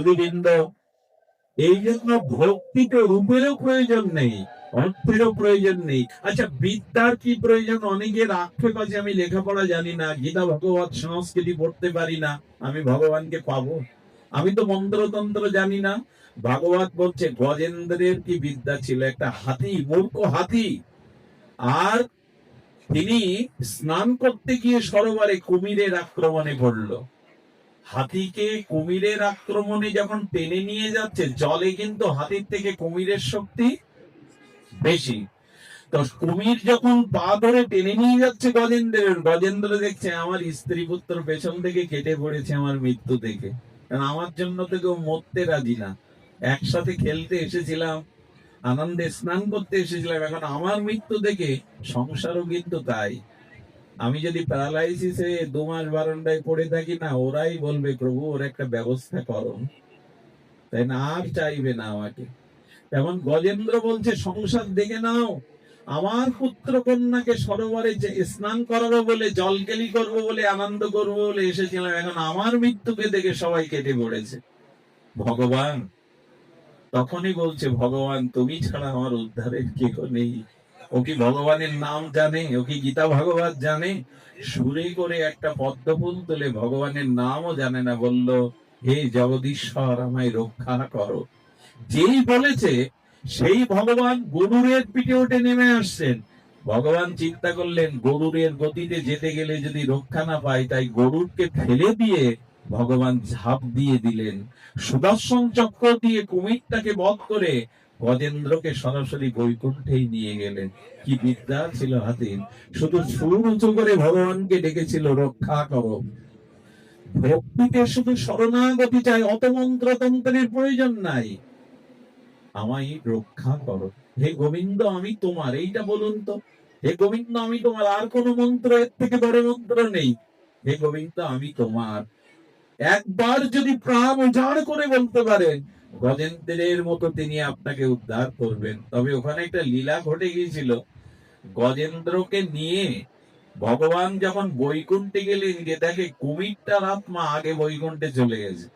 সুধীবৃন্দ এই জন্য ভক্তিতে রূপেরও প্রয়োজন নেই, অর্থেরও প্রয়োজন নেই। আচ্ছা বিদ্যার কি প্রয়োজন? অনেকের আক্ষেপ আছে, আমি লেখাপড়া জানি না, গীতা, ভগবত, সংস্কৃতি পড়তে পারি না, আমি ভগবানকে পাবো? আমি তো মন্ত্রতন্ত্র জানি না। ভাগবত বলছে, গজেন্দ্রের কি বিদ্যা ছিল? একটা হাতি, মূর্খ হাতি। আর তিনি স্নান করতে গিয়ে সরোবরে কুমিরের আক্রমণে পড়ল। হাতিকে কুমিরের আক্রমণে যখন টেনে নিয়ে যাচ্ছে, জলে কিন্তু হাতির থেকে কুমিরের শক্তি বেশি। তো কুমির যখন পা ধরে টেনে নিয়ে যাচ্ছে গজেন্দ্রের, গজেন্দ্র দেখছে, আমার স্ত্রী পুত্র পেছন থেকে কেটে পড়েছে আমার মৃত্যু থেকে। কারণ আমার জন্য তো কেউ মরতে রাজি না। একসাথে খেলতে এসেছিলাম, আনন্দে স্নান করতে এসেছিলাম, এখন আমার মৃত্যু দেখে সংসারও কিন্তু তাই। আমি যদি প্যারালাইসিসে দু মাস বারান্দায় পড়ে থাকি না, ওরাই বলবে, প্রভু, ওর একটা ব্যবস্থা করো। তাই না, আর চাইবে না আমাকে। তেমন গজেন্দ্র বলছে, সংসার দেখে নাও, আমার পুত্র কন্যাকে সরোবরে যে স্নান করাবো বলে জলকেলি করব বলে, আনন্দ করব বলে এসেছিলাম, এখন আমার মৃত্যুকে দেখে সবাই কেটে পড়েছে। ভগবান, তখনই বলছে, ভগবান, তুমি ছাড়া আমার উদ্ধারের কেউ নেই। ও কি ভগবানের নাম জানে ও কি গীতা ভাগবত জানে। সুরে করে একটা পদ্ম ফুল তুলে, ভগবানের নামও জানে না, বলল, হে জগদীশ্বর, আমায় রক্ষা করো। যেই বলেছে, সেই ভগবান গরুরের পিঠে উঠে নেমে আসছেন। ভগবান চিন্তা করলেন গরুরের গতিতে যেতে গেলে যদি রক্ষা না পাই তাই গরুরকে ফেলে দিয়ে ভগবান ঝাঁপ দিয়ে দিলেন। সুদর্শন চক্র দিয়ে কুমিরটাকে বধ করে গজেন্দ্রকে সরাসরি বৈকুণ্ঠেই নিয়ে গেলেন। কি বিদ্যা ছিল হাতির। শুধু সুর উঁচু করে ভগবানকে ডেকেছিল, রক্ষা করো। ভক্তিতে শুধু শরণাগতি চাই, অত মন্ত্রতন্ত্রের প্রয়োজন নাই। আমায় রক্ষা করো। হে গোবিন্দ, আমি তোমার, এইটা বলুন তো। হে গোবিন্দ, আমি তোমার, আর কোন মন্ত্র এর থেকে বড় মন্ত্র নেই। হে গোবিন্দ, আমি তোমার। একবার যদি প্রাণ উজাড় করে বলতে পারেন গজেন্দ্রের মতো তিনি আপনাকে উদ্ধার করবেন। তবে ওখানে একটা লীলা ঘটে গিয়েছিল। গজেন্দ্রকে নিয়ে ভগবান যখন বৈকুণ্ঠে গেলেন যে কুমিরটার আত্মা আগে বৈকুণ্ঠে চলে গেছে।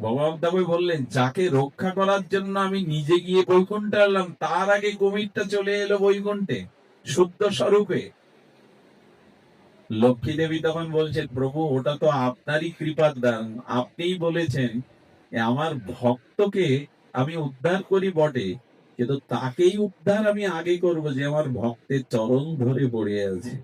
ভগবান তবে বললেন, যাকে রক্ষা করার জন্য আমি নিজে গিয়ে বৈকুণ্ঠে এলাম তার আগে কুমিরটা চলে এলো বৈকুণ্ঠে, শুদ্ধ স্বরূপে। লক্ষ্মী দেবী তখন বলছেন, প্রভু, ওটা তো আপনারই কৃপার দান। আপনিই বলেছেন আমার ভক্তকে আমি উদ্ধার করি বটে, কিন্তু তাকেই উদ্ধার আমি আগে করব যে আমার ভক্তের চরণ ধরে পড়ে আছে।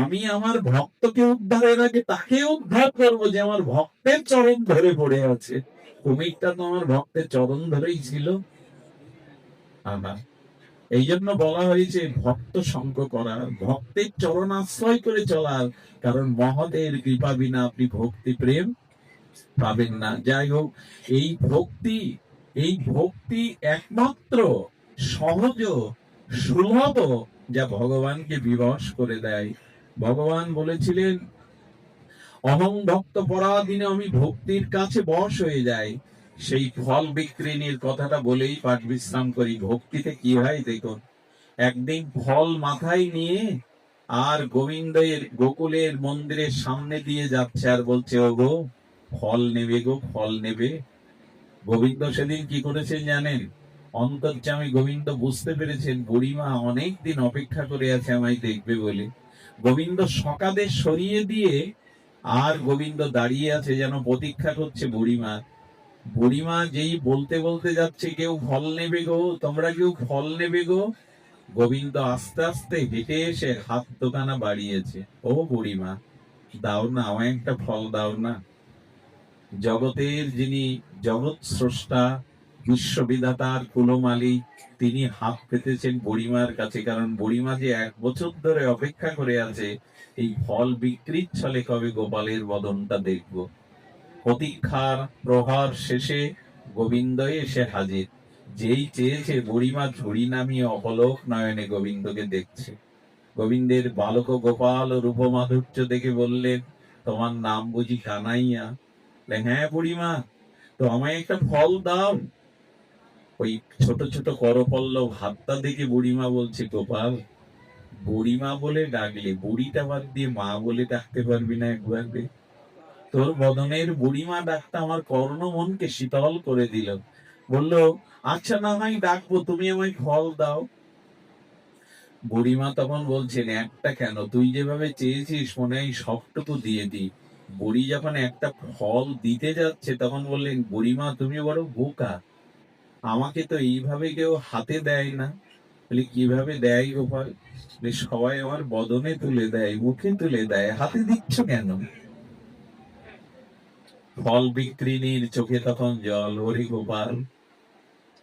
আমি আমার ভক্তকে উদ্ধারের আগে তাকে উদ্ধার করব যে আমার ভক্তের চরণ ধরে পড়ে আছে। কুমিরটা তো আমার ভক্তের চরণ ধরেই ছিল। আহা এই জন্য বলা হয়েছে, ভক্ত সঙ্গ করার, ভক্তের চরণ আশ্রয় করে চলার, কারণ মহতের কৃপা বিনা আপনি ভক্তি প্রেম পাবেন না। যাই হোক, এই ভক্তি এই ভক্তি একমাত্র সহজ সুলভ যা ভগবানকে বিবশ করে দেয়। ভগবান বলেছিলেন, অহং ভক্ত পরাধীনে আমি ভক্তির কাছে বশ হয়ে যাই। সেই ফল বিক্রিনীর কথাটা বলেই পাঠ বিশ্রাম করি। ভক্তিতে কি হয় দেখুন, একদিন ফল মাথায় নিয়ে আর গোবিন্দের, গোকুলের মন্দিরের সামনে দিয়ে যাচ্ছে আর বলছে ও গো ফল নেবে গো, ফল নেবে। গোবিন্দ সেদিন কি করেছেন জানেন? অন্তর্যামী গোবিন্দ বুঝতে পেরেছেন, বুড়িমা অনেকদিন অপেক্ষা করে আছে আমায় দেখবে বলে। গোবিন্দ সকালে সরিয়ে দিয়ে আর গোবিন্দ দাঁড়িয়ে আছে যেন প্রতীক্ষা করছে বুড়িমা। বুড়িমা যেই বলতে বলতে যাচ্ছে, কেউ ফল নেবে গো, তোমরা কেউ ফল নেবে গো। গোবিন্দ আস্তে আস্তে হেঁটে এসে হাত দোকানা বাড়িয়েছে। ও বুড়িমা, দাও না, আমায় একটা ফল দাও না। জগতের যিনি জগৎ স্রষ্টা, বিশ্ববিধাতার কুলমালিক তিনি হাত পেতেছেন বুড়িমার কাছে। কারণ বুড়িমা যে এক বছর ধরে অপেক্ষা করে আছে, এই ফল বিক্রির ছলে কবে গোপালের বদনটা দেখব? প্রতীক্ষার প্রহার শেষে গোবিন্দ এসে হাজির। যেই চেয়েছে বুড়িমা ঝুড়ি নামিয়ে অপলোক নয়নে গোবিন্দকে দেখছে। গোবিন্দের বালক গোপাল রূপ মাধুর্য দেখে বললেন, তোমার নাম বুঝি কানাইয়া? হ্যাঁ বুড়িমা, তো আমায় একটা ফল দাও। ওই ছোট ছোট করপল্লব হাতটা দেখে বুড়িমা বলছে, গোপাল, বুড়িমা বলে ডাকলে বুড়িটা বাদ দিয়ে মা বলে ডাকতে পারবি না একবার তোর বদনের বুড়িমা ডাকটা আমার কর্ণ মনকে শীতল করে দিল। বলল আচ্ছা না হয় ডাকবো, তুমি আমায় ফল দাও। বুড়িমা তখন বলছেন, একটা কেন? তুই যেভাবে চেয়েছিস মনে হয় সবটুকু দিয়ে দি বুড়ি যখন একটা ফল দিতে যাচ্ছে, তখন বললেন, বুড়িমা তুমি বড় বোকা। আমাকে তো এইভাবে কেউ হাতে দেয় না। বলি, কীভাবে দেয় গোপাল সবাই আমার বদনে তুলে দেয়, মুখে তুলে দেয়, হাতে দিচ্ছ কেন? ফল বিক্রিনীর চোখে তখন জল হরি গোপাল।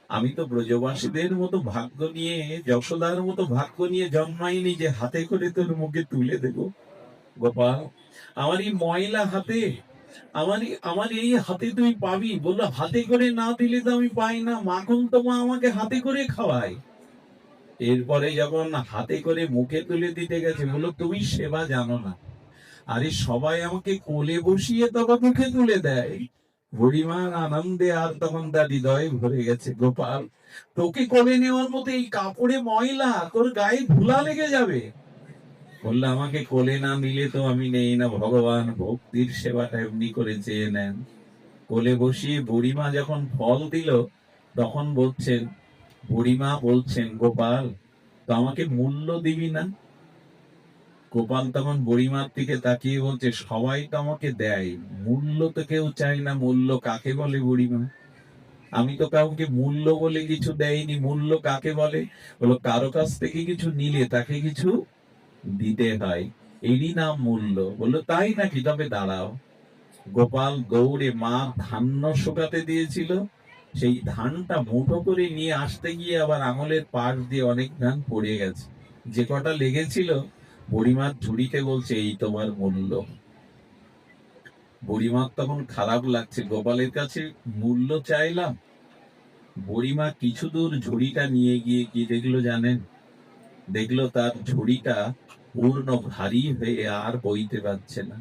আমি তো ব্রজবাসীদের মতো ভাগ্য নিয়ে, যশোদার মতো ভাগ্য নিয়ে জন্মাইনি যে হাতে করে তোর মুখে তুলে দেব। গোপাল আমার এই ময়লা হাতে আমার আমার এই হাতে তুই পাবি। বলল, হাতে করে না দিলে তো আমি পাই না। মাখন তো মা আমাকে হাতে করে খাওয়ায়? এরপরে যখন হাতে করে মুখে তুলে দিতে গেছে, বলল, তুমি সেবা জানো না। আরে, সবাই আমাকে কোলে বসিয়ে তখন মুখে তুলে দেয়। বুড়িমার আনন্দে আর তখন তার হৃদয় ভরে গেছে। গোপাল, তোকে কোলে নেওয়ার মতো এই কাপড়ে ময়লা, তোর গায়ে ধুলা লেগে যাবে। বললে, আমাকে কোলে না নিলে তো আমি নেই না, ভগবান। ভক্তির সেবাটা এমনি করে চেয়ে নেন। কোলে বসিয়ে বুড়িমা যখন ফল দিল, তখন বলছেন, বুড়িমা বলছেন, গোপাল, তো আমাকে মূল্য দিবি না? গোপাল তখন বুড়িমার দিকে তাকিয়ে বলছে, সবাই তো আমাকে দেয়, মূল্য তো কেউ চায় না, মূল্য কাকে বলে বুড়িমা? আমি তো কাউকে মূল্য বলে কিছু দেয়নি মূল্য কাকে বলে? বলো, কারও কাছ থেকে কিছু নিলে তাকে কিছু দিতে হয়। এরই নাম মূল্য। বলল, তাই নাকি? তবে দাঁড়াও। গোপাল দৌড়ে মা ধান্য শুকাতে দিয়েছিল। সেই ধানটা মুঠো করে নিয়ে আসতে গিয়ে আবার আঙুলের পাশ দিয়ে অনেক ধান পড়ে গেছে। যে কটা লেগেছিল বুড়িমার ঝুড়িতে বলছে, এই তোমার মূল্য। বুড়িমার তখন খারাপ লাগছে। গোপালের কাছে মূল্য চাইলাম। বুড়িমা কিছু দূর ঝুড়িটা নিয়ে গিয়ে কি দেখল জানেন? দেখল তার ঝুড়িটা পূর্ণ ভারী হয়ে আর বইতে পারছে না।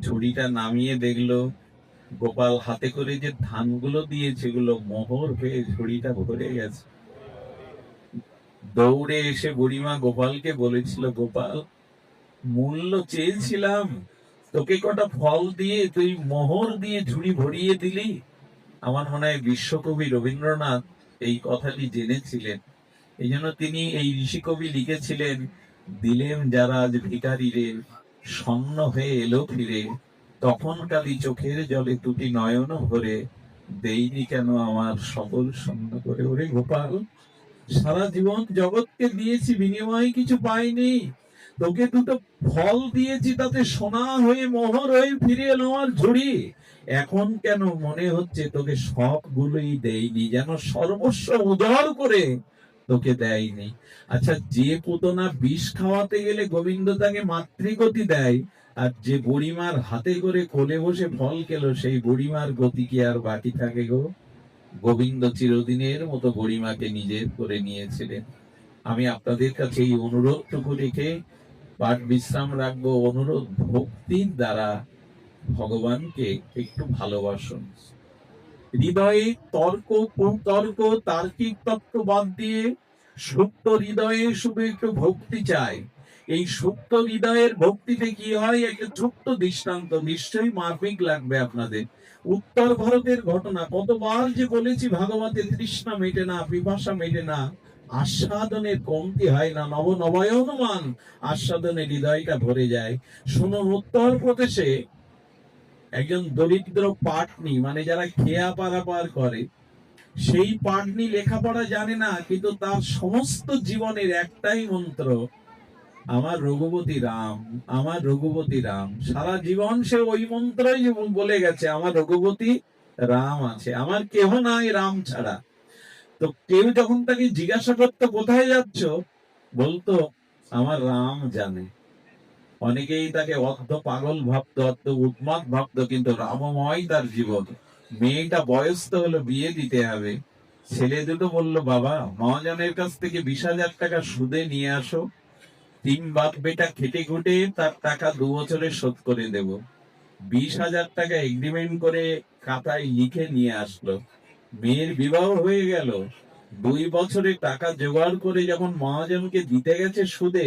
ঝুড়িটা নামিয়ে দেখল, গোপাল হাতে করে যে ধানগুলো দিয়েছে সেগুলো মোহর হয়ে ঝুড়িটা ভরে গেছে। দৌড়ে এসে বুড়িমা গোপালকে বলেছিল, গোপাল, মূল্য চেয়েছিলাম। তোকে কটা ফল দিয়ে, তুই মোহর দিয়ে ঝুড়ি ভরিয়ে দিলি? আমার মনে হয় বিশ্বকবি রবীন্দ্রনাথ এই কথাটি জেনেছিলেন। এই জন্য তিনি এই ঋষিকবি লিখেছিলেন দিলেন যারা আজ ভিকারীরে স্বর্ণ হয়ে এলো ফিরে। তখন কালি চোখের জলে দুটি নয়ন ভরে, দেইনি কেন আমার সকল স্বর্ণ করে? ওরে গোপাল, সারা জীবন জগৎকে দিয়েছি, বিনিময়ে কিছু পাইনি। তোকে দুটো ফল দিয়েছি, তাতে সোনা হয়ে, মোহর হয়ে ফিরে এলো আমার ঝুড়ি। এখন কেন মনে হচ্ছে তোকে সবগুলোই দেয়নি যেন সর্বস্ব উদার করে তোকে দেয়নি। আচ্ছা যে পুতনা বিষ খাওয়াতে গেলে গোবিন্দ তাকে মাতৃগতি দেয়, আর যে বুড়িমার হাতে করে কোলে বসে ফল খেলো, সেই বুড়িমার গতি কি আর বাকি থাকে গো? গোবিন্দ চিরদিনের মতো বুড়িমাকে নিজের করে নিয়েছিলেন। আমি আপনাদের কাছে এই অনুরোধটুকু রেখে পাঠ বিশ্রাম রাখব। অনুরোধ, ভক্তির দ্বারা ভগবানকে একটু ভালোবাসুন। হৃদয়ে তর্ক, কুতর্ক, তার্কিক তত্ত্ব বাদ দিয়ে সুপ্ত হৃদয়ে শুধু একটু ভক্তি চাই। এই সুপ্ত হৃদয়ের ভক্তিতে কি হয়? একটা ছোট্ট দৃষ্টান্ত, নিশ্চয়ই মার্মিক লাগবে আপনাদের। উত্তর ভারতের ঘটনা, কতবার যে বলেছি ভাগবতে তৃষ্ণা মেটে না, পিপাসা মেটে না, আস্বাদনের কমতি হয় না নব নবায়নমান আস্বাদনের হৃদয়টা ভরে যায়। শুনুন উত্তর প্রদেশে একজন দরিদ্র পাটনি মানে যারা খেয়া পারাপার করে, সেই পাটনি লেখাপড়া জানে না, কিন্তু তার সমস্ত জীবনের একটাই মন্ত্র, আমার রঘুপতি রাম, আমার রঘুপতি রাম। সারা জীবন সে ওই মন্ত্রই বলে গেছে, আমার রঘুপতি রাম আছে, আমার কেহ নাই রাম ছাড়া। তো কেউ যখন তাকে জিজ্ঞাসা করতো কোথায় যাচ্ছ, বলতো, আমার রাম জানে। অনেকেই তাকে অর্ধ পাগল ভাবতো, অর্ধ উন্মাদ ভাবতো, কিন্তু রামময় তার জীবন। মেয়েটা বয়স তো হলো বিয়ে দিতে হবে। ছেলে দুটো বলল, বাবা, মহাজনের কাছ থেকে বিশ হাজার টাকা সুদে নিয়ে আসো। তিন বাপ বেটা খেটে খুটে তার টাকা দু বছরে শোধ করে দেব। বিশ হাজার টাকা এগ্রিমেন্ট করে খাতায় লিখে নিয়ে আসলো। মেয়ের বিবাহ হয়ে গেল। দুই বছরে টাকা জোগাড় করে যখন মহাজনকে দিতে গেছে সুদে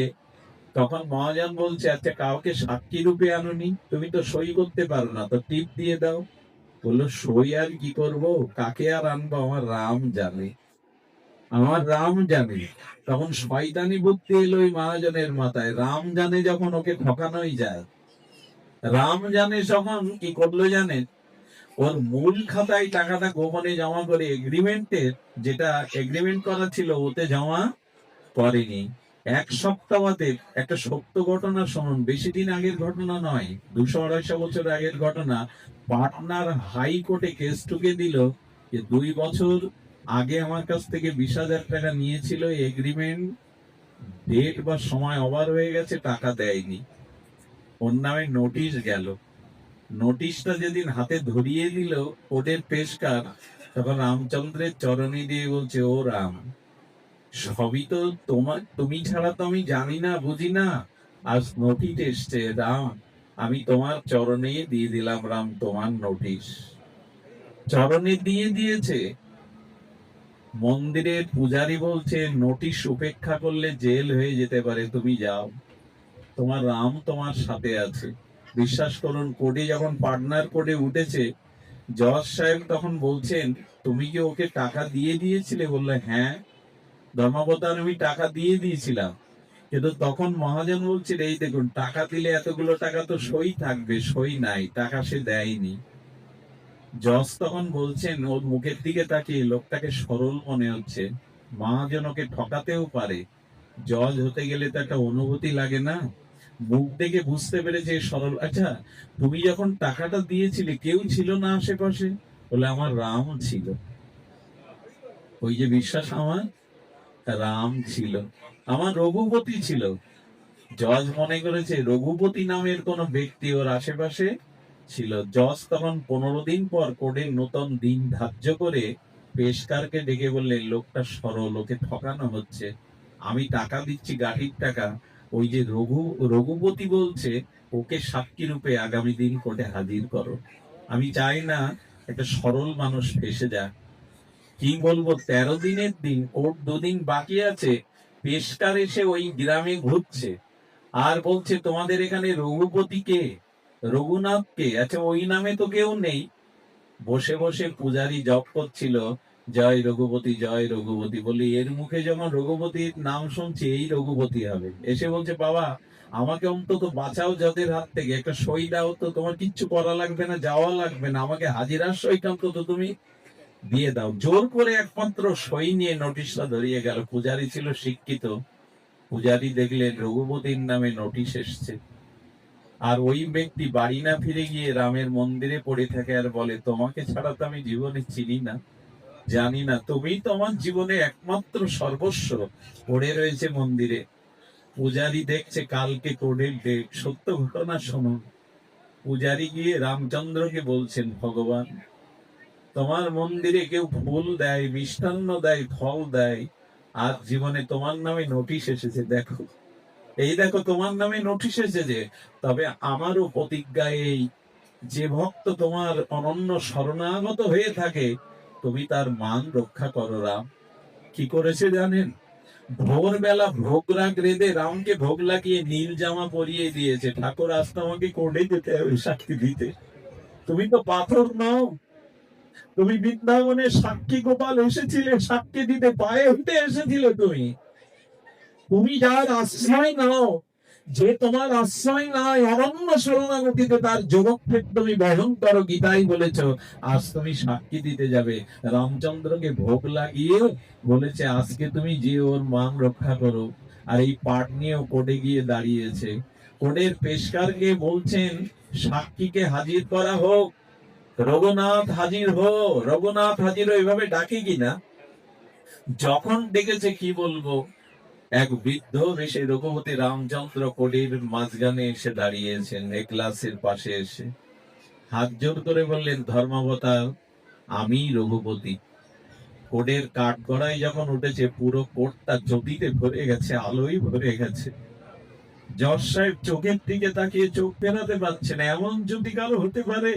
তখন মহাজন বলছে আচ্ছা কাউকে সাক্ষী রূপে আনুনি, তুমি তো সই করতে পারো না, তো টিপ দিয়ে দাও। বলল, সই আর কি করব? কাকে আর আনব? আমার রাম জানে। আমার রাম জানে। তখন শয়তানি বুদ্ধি এলো ওই মহাজনের মাথায়। রাম জানে যখন ওকে ঠকানোই যায়। রাম জানে যখন কি করল জানেন? ওর মূল খাতায় টাকাটা গোপনে জমা করে এগ্রিমেন্টের যেটা এগ্রিমেন্ট করা ছিল, ওতে জমা করেনি। এক সপ্তাহ বাদে একটা সত্য ঘটনা শুনুন। বেশি দিন আগের ঘটনা নয়, দুশো আড়াইশো বছর আগের ঘটনা। পাটনার হাইকোর্টে কেস টুকে দিল যে দুই বছর আগে আমার কাছ থেকে বিশ হাজার টাকা নিয়েছিল এগ্রিমেন্ট ডেট বা সময় ওভার হয়ে গেছে, টাকা দেয়নি। ওর নামে নোটিশ গেল। নোটিশটা যেদিন হাতে ধরিয়ে দিল, ওদের পেশকার, তখন রামচন্দ্রের চরণী দিয়ে বলছে, ও রাম। সবই তো তোমার, তুমি ছাড়া তো আমি জানি না, বুঝি না। আজ নোটিশ এসছে, রাম, আমি তোমার চরণে দিয়ে দিলাম, রাম, তোমার নোটিশ চরণে দিয়ে দিয়েছে। মন্দিরের পূজারী বলছে নোটিশ উপেক্ষা করলে জেল হয়ে যেতে পারে, তুমি যাও। তোমার রাম তোমার সাথে আছে। বিশ্বাস করুন, কোর্টে যখন পার্টনার কোর্টে উঠেছে, জজ সাহেব তখন বলছেন, তুমি কি ওকে টাকা দিয়ে দিয়েছিলে? বললে হ্যাঁ। ধর্মাবতার আমি টাকা দিয়ে দিয়েছিলাম। কিন্তু তখন মহাজন বলছিল, এই দেখুন, টাকা দিলে এতগুলো টাকা তো সই থাকবে, সই নাই, টাকা সে দেয়নি। জজ তখন বলছেন, ওর মুখের দিকে তাকিয়ে লোকটাকে সরল মনে হচ্ছে। মহাজন ওকে ঠকাতেও পারে। জজ হতে গেলে তো একটা অনুভূতি লাগে না। মুখ দেখে বুঝতে পেরেছে সরল আচ্ছা তুমি যখন টাকাটা দিয়েছিলে, কেউ ছিল না আশেপাশে? বলে, আমার রাম ছিল। ওই যে বিশ্বাস আমার? রাম ছিল। আমার রঘুপতি ছিল। জজ মনে করেছে, রঘুপতি নামের কোন ব্যক্তি ওর আশেপাশে ছিল। জজ তখন পনেরো দিন পর কোর্টের নতুন দিন ধার্য করে পেশকারকে ডেকে বললেন, লোকটা সরল, ওকে ঠকানো হচ্ছে। আমি টাকা দিচ্ছি গাড়ির টাকা। ওই যে রঘু, রঘুপতি বলছে, ওকে সাক্ষী রূপে আগামী দিন কোর্টে হাজির করো। আমি চাই না একটা সরল মানুষ ফেসে যাক। কি বলব তেরো দিনের দিন, ওর দুদিন বাকি আছে, পেশকার এসে ওই গ্রামে ঘুরছে। আর বলছে, তোমাদের এখানে রঘুপতি কে? রঘুনাথ কে আচ্ছা ওই নামে তো কেউ নেই। বসে বসে পূজারি জপ করছিল, জয় রঘুপতি জয় রঘুপতি। বলি, এর মুখে যখন রঘুপতির নাম শুনছি, এই রঘুপতি হবে। এসে বলছে, বাবা, আমাকে অন্তত বাঁচাও যাদের হাত থেকে। একটা সই দাও তো, তোমার কিচ্ছু করা লাগবে না, যাওয়া লাগবে না। আমাকে হাজিরার সইটা অন্তত তুমি। দিয়ে দাও। জোর করে একমাত্র সই নিয়ে নোটিশটা ধরিয়ে গেল। পূজারি ছিল শিক্ষিত। পূজারি দেখলেন রঘুপতির নামে নোটিশ এসছে। আর ওই ব্যক্তি বাড়ি না ফিরে গিয়ে রামের মন্দিরে পড়ে থাকে আর বলে, তোমাকে ছাড়া তো আমি জীবনে চিনি না, জানি না। তুমি তো আমার জীবনে একমাত্র সর্বস্ব। পড়ে রয়েছে মন্দিরে। পূজারি দেখছে কালকে ডেট সত্য ঘটনা শুনুন। পূজারি গিয়ে রামচন্দ্রকে বলছেন, ভগবান তোমার মন্দিরে কেউ ফুল দেয়, মিষ্টান্ন দেয়, ফল দেয়, আর জীবনে তোমার নামে নোটিশ এসেছে, দেখো। এই দেখো, তোমার নামে নোটিশ এসেছে। তবে আমারও প্রতিজ্ঞা এই, যে ভক্ত তোমার অনন্য শরণাগত হয়ে থাকে, তুমি তার মান রক্ষা করো, রাম। কি করেছে জানেন? ভোরবেলা ভোগ রাগ রেঁধে রামকে ভোগ লাগিয়ে নীল জামা পরিয়ে দিয়েছে। ঠাকুর আজ তোমাকে কোর্টে যেতে হবে, সাক্ষী দিতে। তুমি তো পাথর নাও। তুমি বৃন্দাবনে সাক্ষী গোপাল এসেছিলে, সাক্ষী দিতে পায়ে উঠে এসেছিলে তুমি। তুমি যার আশ্রয় নাও, যে তোমার আশ্রয় নাই, অরণ্য শরণাগতিতে তার যোগক্ষেপ তুমি বহন করো গীতাই বলেছ। আজ তুমি সাক্ষী দিতে যাবে। রামচন্দ্রকে ভোগ লাগিয়ে বলেছে, আজকে তুমি যে ওর মান রক্ষা করো। আর এই পাট নিয়েও কোর্টে গিয়ে দাঁড়িয়েছে। কোর্টের পেশকারকে বলছেন, সাক্ষীকে হাজির করা হোক। রঘুনাথ হাজির হো, রঘুনাথ হাজির হো এভাবে ডাকে কিনা যখন ডেকেছে কি বলব? এক বৃদ্ধ বেশে রঘুপতি রামচন্দ্র কোটির মাঝখানে এসে দাঁড়িয়েছেন ক্লাসের পাশে এসে। হাত জোর করে বললেন, ধর্মাবতার, আমি রঘুপতি। কোডের কাঠ গড়াই যখন উঠেছে, পুরো কোটটা জ্যোতিতে ভরে গেছে আলোই ভরে গেছে। জজ সাহেব চোখের দিকে তাকিয়ে চোখ ফেরাতে পারছেন এমন যদি কারও হতে পারে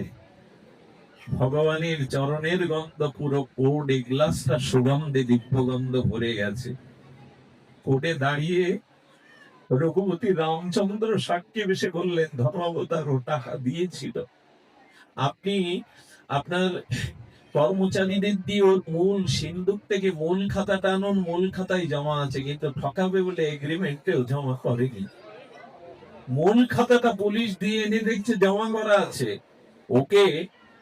ভগবানের চরণের গন্ধ পুরো কোড এই গ্লাসটা সুগন্ধে দিব্য গন্ধ ভরে গেছে। কোর্টে দাঁড়িয়ে রঘুপতি রামচন্দ্র সাক্ষী বেশে বললেন, ধর্মাবতার ও টাকা দিয়েছিল। আপনি আপনার কর্মচারীদের দিয়ে ওর মূল সিন্ধুক থেকে মূল খাতাটা আনুন মূল খাতায় জমা আছে, কিন্তু ঠকাবে বলে এগ্রিমেন্টেও জমা করেনি। মূল খাতাটা পুলিশ দিয়ে এনে দেখছে জমা করা আছে। ওকে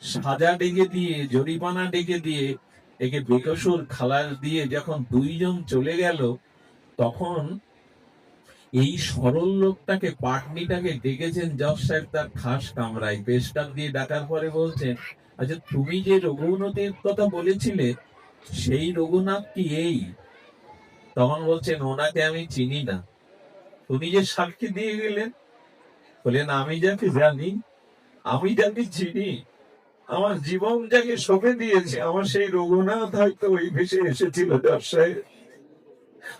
সাজা ডেকে দিয়ে, জরিমানা ডেকে দিয়ে, একে বেকসুর খালাস দিয়ে যখন দুইজন চলে গেল, তখন এই সরল লোকটাকে পাটনিটাকে ডেকেছেন জজ সাহেব, তার খাস কামরায় পেস্টার দিয়ে ডাকার পরে বলছেন আচ্ছা তুমি যে রঘুনাথের কথা বলেছিলে, সেই রঘুনাথ কি এই? তখন বলছেন, ওনাকে আমি চিনি না। উনি যে সাক্ষী দিয়ে গেলেন? বলেন আমি যাকে জানি। আমি যাকে চিনি। আমার জীবন যাকে সঁপে দিয়েছে, আমার সেই রঘুনাথ হয়তো ওই ভেসে এসেছিল সাহেব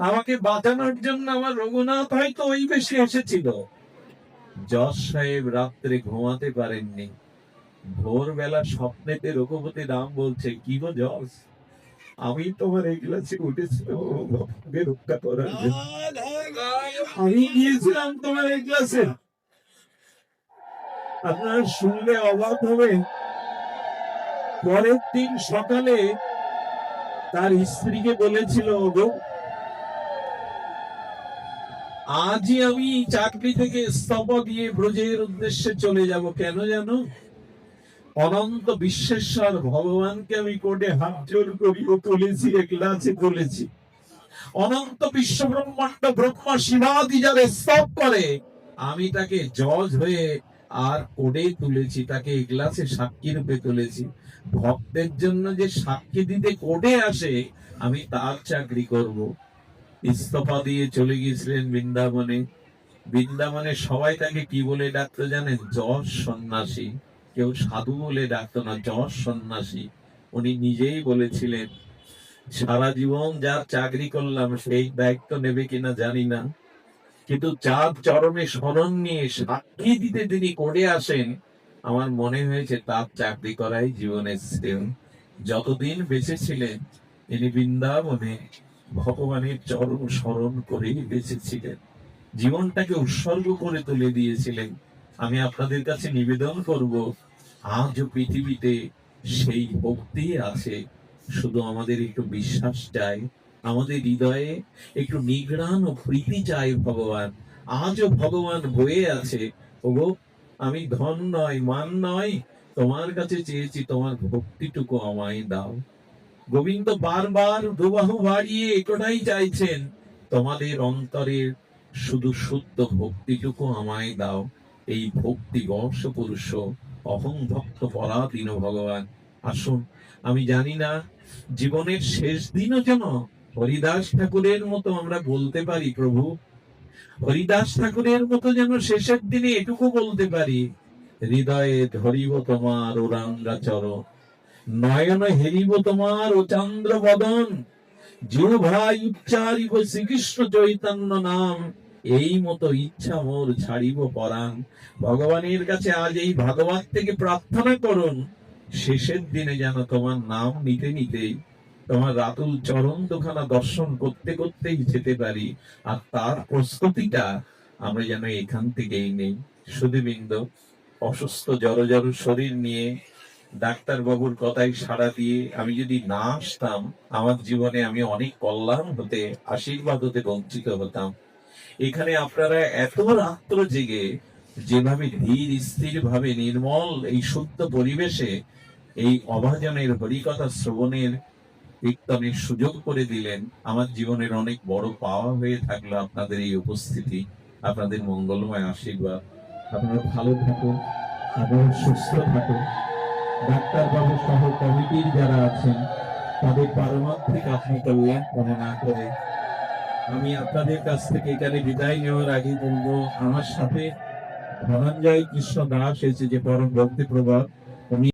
আমাকে বাঁচানোর জন্য আমার রঘুনাথ হয়তো ওই বেশি এসেছিল। জজ সাহেব রাত্রে ঘুমাতে পারেননি। ভোরবেলা স্বপ্নেতে রঘুপতি রাম বলছে, কি গো জজ আমি তোমার এই ক্লাসে উঠেছিলাম রক্ষা করার আমি গিয়েছিলাম তোমার এই ক্লাসে। আপনারা শুনলে অবাক হবেন পরের দিন সকালে তার স্ত্রীকে বলেছিল গো আজই আমি চাকরি থেকে ইস্তফা দিয়ে ব্রজের উদ্দেশ্যে চলে যাব। কেন জানো? অনন্ত বিশ্বেশ্বর ভগবানকে আমি কোর্টে হাত জোর করি ও তুলেছি ক্লাসে তুলেছি। অনন্ত বিশ্ব ব্রহ্মাণ্ড ব্রহ্মা শিবাদি যারা স্তব করে। আমি তাকে জজ হয়ে আর কোডে তুলেছি, তাকে ক্লাসে সাক্ষী রূপে তুলেছি। ভক্তের জন্য যে সাক্ষী দিতে কোডে আসে, আমি তার চাকরি করব। ইস্তফা দিয়ে চলে গিয়েছিলেন বৃন্দাবনে। বৃন্দাবনে সবাই তাকে কি বলে ডাকতো জানেন? যশ সন্ন্যাসী। কেউ সাধু বলে ডাকতো না, যশ সন্ন্যাসী। উনি নিজেই বলেছিলেন, সারা জীবন যার চাকরি করলাম, সেই দায়িত্ব নেবে কিনা জানি না। কিন্তু চাঁদ চরমে স্মরণ নিয়ে সাক্ষী দিতে তিনি করে আসেন আমার মনে হয়েছে তার চাকরি করাই জীবনের শ্রেয়। যতদিন বেঁচে ছিলেন, তিনি বৃন্দাবনে ভগবানের চরম স্মরণ করেই বেঁচেছিলেন জীবনটাকে উৎসর্গ করে তুলে দিয়েছিলেন। আমি আপনাদের কাছে নিবেদন করব, আজও পৃথিবীতে সেই ভক্তি আছে। শুধু আমাদের একটু বিশ্বাস চাই, আমাদের হৃদয়ে একটু নিগ্রাণ ও প্রীতি চাই ভগবান। আজও ভগবান হয়ে আছে। ওগো আমি ধন নয়, মান নয়, তোমার কাছে চেয়েছি, তোমার ভক্তিটুকু আমায় দাও। গোবিন্দ বারবার দুবাহু বাড়িয়ে একটাই চাইছেন, তোমাদের অন্তরের শুধু শুদ্ধ ভক্তিটুকু আমায় দাও। এই ভক্তি বর্ষ পুরুষ, অহং ভক্ত পরাধীন ভগবান। আসুন, আমি জানি না, জীবনের শেষ দিনও যেন হরিদাস ঠাকুরের মতো আমরা বলতে পারি, প্রভু। হরিদাস ঠাকুরের মতো যেন শেষের দিনে এটুকু বলতে পারি, হৃদয়ে ধরিব তোমার ওরাঙ্গা চরণ, নয়ন হেরিব তোমার ও চন্দ্র বদন ভাই উচ্চারিব শ্রীকৃষ্ণ চৈতন্য নাম, এই মতো ইচ্ছা মোর ছাড়িব পরাণ। ভগবানের কাছে আজ এই ভাগবত থেকে প্রার্থনা করুন, শেষের দিনে যেন তোমার নাম নিতে নিতেই তোমার রাতুল চরণ দুখানা দর্শন করতে করতেই যেতে পারি, আর তার প্রস্তুতিটা আমরা যেন এখান থেকেই নেই। সুদীবৃন্দ অসুস্থ জড় জড় শরীর নিয়ে ডাক্তার বাবুর কথায় সাড়া দিয়ে আমি যদি না আসতাম, আমার জীবনে আমি অনেক কল্যাণ হতে, আশীর্বাদ হতে, বঞ্চিত হতাম। এখানে আপনারা এত রাত্র জেগে যেভাবে ধীর স্থির ভাবে নির্মল এই শুদ্ধ পরিবেশে এই অভাজনের হরিকথা শ্রবণের কীর্তনের সুযোগ করে দিলেন। আমার জীবনের অনেক বড় পাওয়া হয়ে থাকল আপনাদের এই উপস্থিতি, আপনাদের মঙ্গলময় আশীর্বাদ। আপনারা ভালো থাকুন, আপনারা সুস্থ থাকুন। ডাক্তারবাবু সহ কমিটির যারা আছেন, তাদের পারমার্থিক আপনি কল্যাণ কামনা করে আমি আপনাদের কাছ থেকে এখানে বিদায় নেওয়ার আগে বলব, আমার সাথে ধনঞ্জয় কৃষ্ণ দাস এসে যে পরম ভক্তি প্রভাব